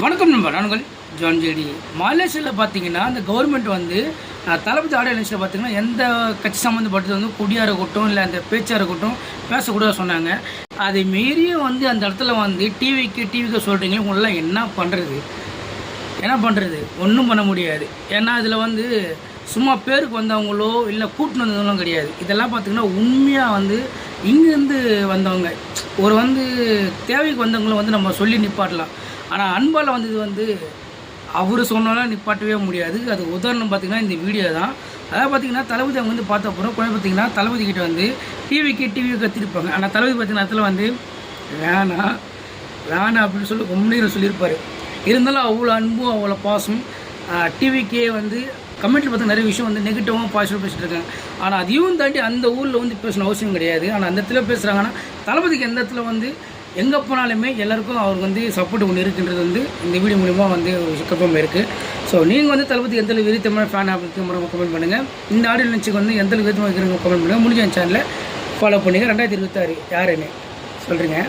நண்பா நான்கள் John JD மலேசியாவில் பார்த்தீங்கன்னா அந்த கவர்மெண்ட் வந்து தளபதி ஆடியோ லிஸ்ட்டில் பார்த்தீங்கன்னா எந்த கட்சி சம்மந்தப்பட்டது வந்து கொடியாக இருக்கட்டும் இல்லை அந்த பேச்சாக இருக்கட்டும் பேசக்கூடாது சொன்னாங்க. அதை மீறியும் வந்து அந்த இடத்துல வந்து டிவிக்கு டிவிக்கு சொல்கிறீங்க உங்களெலாம் என்ன பண்ணுறது என்ன பண்ணுறது ஒன்றும் பண்ண முடியாது. ஏன்னா இதில் வந்து சும்மா பேருக்கு வந்தவங்களோ இல்லை கூட்டின்னு வந்தவங்களும் கிடையாது. இதெல்லாம் பார்த்திங்கன்னா உண்மையாக வந்து இங்கேருந்து வந்தவங்க. ஒரு வந்து தேவைக்கு வந்தவங்களும் வந்து நம்ம சொல்லி நிப்பாட்டலாம். ஆனால் அன்பால் வந்தது வந்து அவர் சொன்னாலும் நிப்பாட்டவே முடியாது. அது உதாரணம் பார்த்திங்கன்னா இந்த வீடியோ தான். அதாவது பார்த்திங்கன்னா தளபதி அவங்க வந்து பார்த்த அப்புறம் கொஞ்சம் பார்த்திங்கன்னா தளபதி கிட்ட வந்து டிவிக்கு டிவி கத்திருப்பாங்க. ஆனால் தளபதி பார்த்திங்கன்னா அதில் வந்து வேணாம் வேணாம் அப்படின்னு சொல்லி ரொம்ப சொல்லியிருப்பார். இருந்தாலும் அவ்வளோ அன்பும் அவ்வளோ பாசம் டிவிக்கே வந்து கமெண்ட்டில் பார்த்தா நிறைய விஷயம் வந்து நெகட்டிவாக பாசிட்டிவ் பேசிட்டு இருக்காங்க. ஆனால் அதையும் தாண்டி அந்த ஊரில் வந்து பேசணும் அவசியம் கிடையாது. ஆனால் அந்த இடத்துல பேசுகிறாங்கன்னா தளபதிக்கு எந்த இடத்துல வந்து எங்கே போனாலுமே எல்லாருக்கும் அவருக்கு வந்து சப்போர்ட் ஒன்று இருக்குன்றது வந்து இந்த வீடியோ மூலிமா வந்து ஒரு இருக்குது ஸோ நீங்கள் வந்து தளபதி எந்த அளவு விருத்தமான ஃபேன் அப்படின்னு மூலமாக கமெண்ட் பண்ணுங்கள் இந்த ஆடியோ நினச்சிக்கு வந்து எந்த அளவு விருத்தமாக இருக்கிறவங்க கமெண்ட் பண்ணுங்கள் முடிஞ்ச சேனலில் ஃபாலோ பண்ணுங்கள் ரெண்டாயிரத்தி இருபத்தாறு யாருன்னு சொல்கிறீங்க